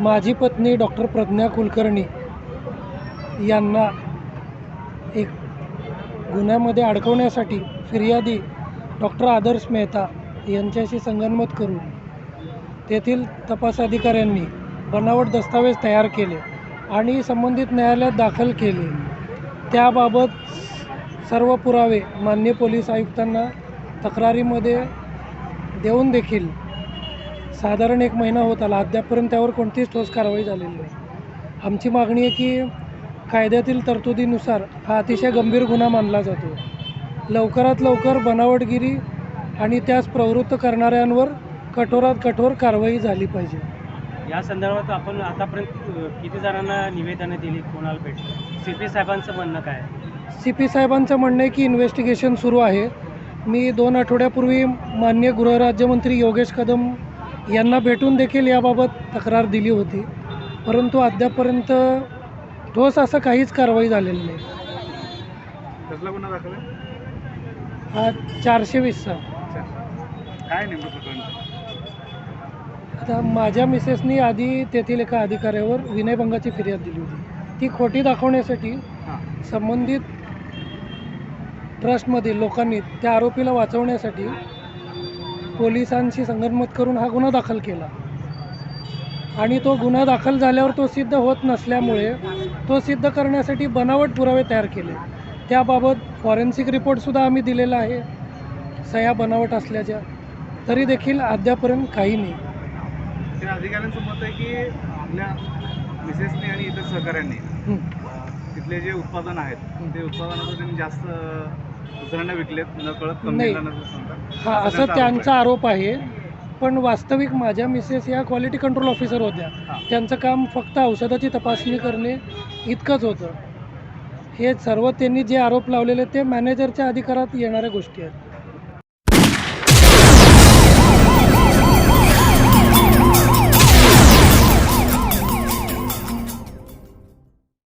माझी पत्नी डॉक्टर प्रज्ञा कुलकर्णी यांना एक गुन्ह्यामध्ये अडकवण्यासाठी फिर्यादी डॉक्टर आदर्श मेहता यांच्याशी संगनमत करून तेथील तपास अधिकाऱ्यांनी बनावट दस्तावेज तयार केले आणि संबंधित न्यायालयात दाखल केले. त्याबाबत सर्व पुरावे मान्य पोलीस आयुक्तांना तक्रारीमध्ये देऊन देखील साधारण एक महिना होत आला. अद्यापपर्यंत त्यावर कोणतीच ठोस कारवाई झालेली नाही. आमची मागणी आहे की कायद्यातील तरतुदीनुसार हा अतिशय गंभीर गुन्हा मानला जातो. लवकरात लवकर बनावटगिरी आणि त्यास प्रवृत्त करणाऱ्यांवर कठोरात कठोर कारवाई झाली पाहिजे. या संदर्भात आपण आतापर्यंत किती जणांना निवेदनं दिली? कोणाला भेटली? सी पी साहेबांचं म्हणणं काय? सी पी साहेबांचं म्हणणं आहे की इन्व्हेस्टिगेशन सुरू आहे. मी दोन आठवड्यापूर्वी मान्य गृहराज्यमंत्री योगेश कदम यांना भेटून देखील याबाबत तक्रार दिली होती. परंतु अद्यापपर्यंत ठोस असं काहीच कारवाई झालेली नाही. कसला गुन्हा दाखल आहे? हा चारशे वीसचा अच्छा काय नेमकं प्रकरण? आता माझ्या मिसेसनी आधी तेथील एका अधिकाऱ्यावर विनयभंगाची फिर्याद दिली होती. ती खोटी दाखवण्यासाठी हां. संबंधित ट्रस्टमधील लोकांनी त्या आरोपीला वाचवण्यासाठी पोलिसांशी संगनमत करून हा गुन्हा दाखल केला. आणि तो गुन्हा दाखल झाल्यावर तो सिद्ध होत नसल्यामुळे तो सिद्ध करण्यासाठी बनावट पुरावे तयार केले. त्याबाबत फॉरेन्सिक रिपोर्टसुद्धा आम्ही दिलेला आहे. सह्या बनावट असल्याच्या तरी देखील अद्यापर्यंत काही नाही. अधिकाऱ्यांचं मत आहे की आपल्या मिसेसने आणि इतर सहकाऱ्यांनी. तिथले जे उत्पादन आहेत ते उत्पादनाचं त्यांनी जास्त दुसऱ्यांना विकलेत नाही. हा असं त्यांचा आरोप आहे. पण वास्तविक माझ्या मिसेस या क्वालिटी कंट्रोल ऑफिसर होत्या. त्यांचं काम फक्त औषधाची तपासणी करणे इतकंच होतं. हे सर्व त्यांनी जे आरोप लावलेले ते मॅनेजरच्या अधिकारात येणाऱ्या गोष्टी आहेत.